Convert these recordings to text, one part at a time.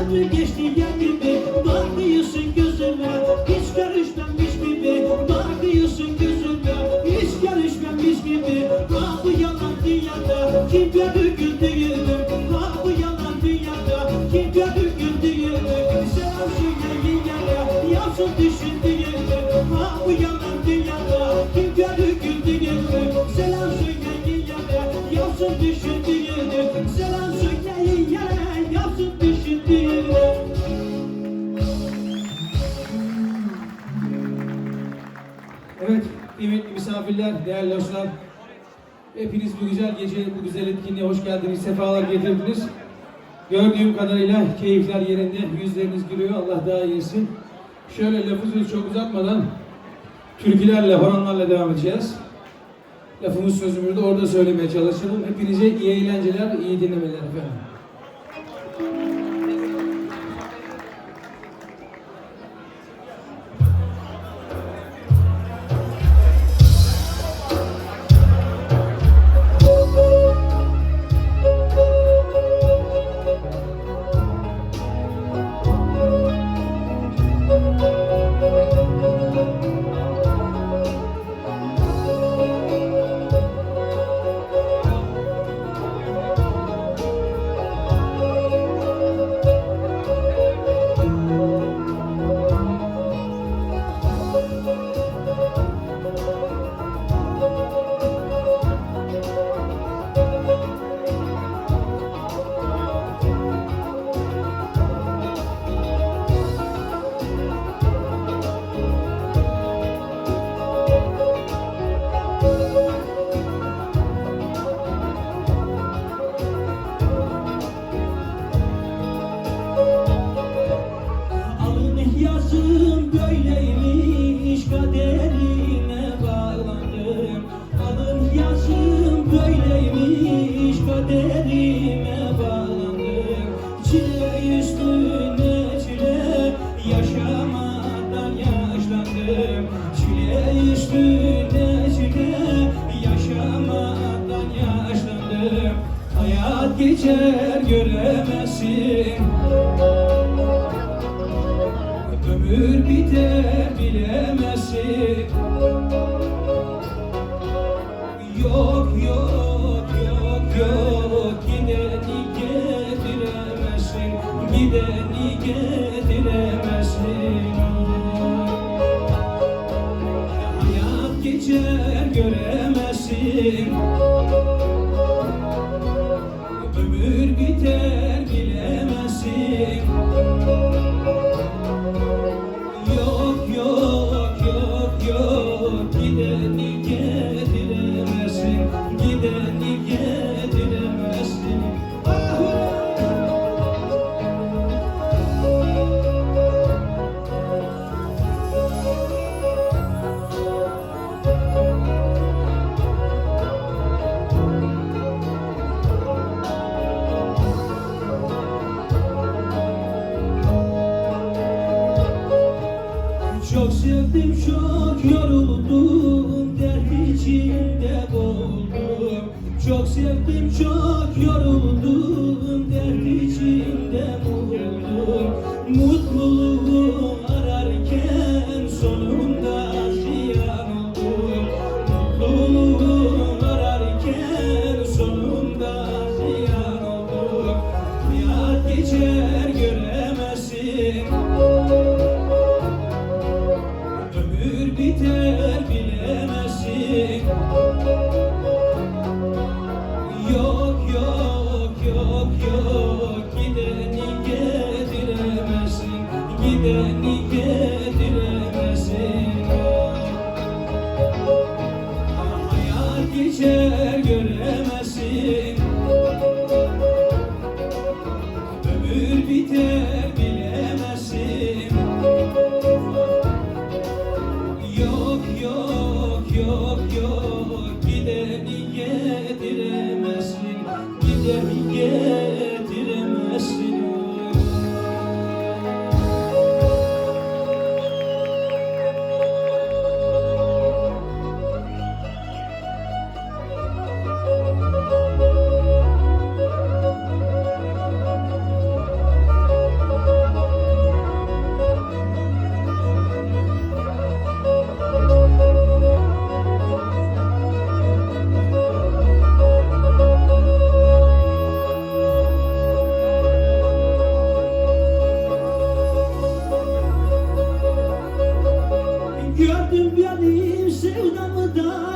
ömrü geçti sevgililer, değerli hoşlar. Hepiniz bu güzel gece, bu güzel etkinliğe hoş geldiniz, sefalar getirdiniz. Gördüğüm kadarıyla keyifler yerinde, yüzleriniz gülüyor, Allah daha iyisin. Şöyle lafı çok uzatmadan türkülerle, horonlarla devam edeceğiz. Lafımız sözümüzü de orada söylemeye çalışalım. Hepinize iyi eğlenceler, iyi dinlemeler efendim. geçer göremezsin. Ömür biter bilemezsin. Yok yok yok yok. Gideni getiremezsin Gideni getiremezsin Hayat geçer göremezsin. Deus. Yok yok yok yok. Gideni getiremezsin. Gideni getiremezsin. Gördüm benim sevdamı da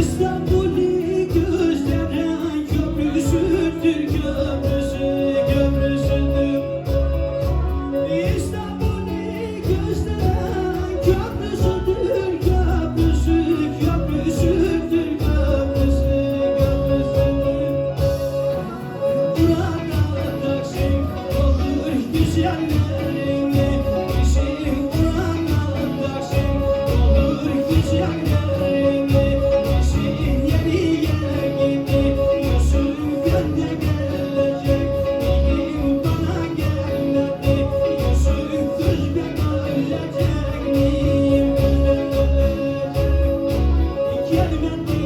İstanbul'i gözlere köprüsündür köprüsü köprüsündür. İstanbul'i gözlere köprüsündür köprüsü köprüsündür köprüsü köprüsündür. Buralarda Taksim olur güzel. Candyman.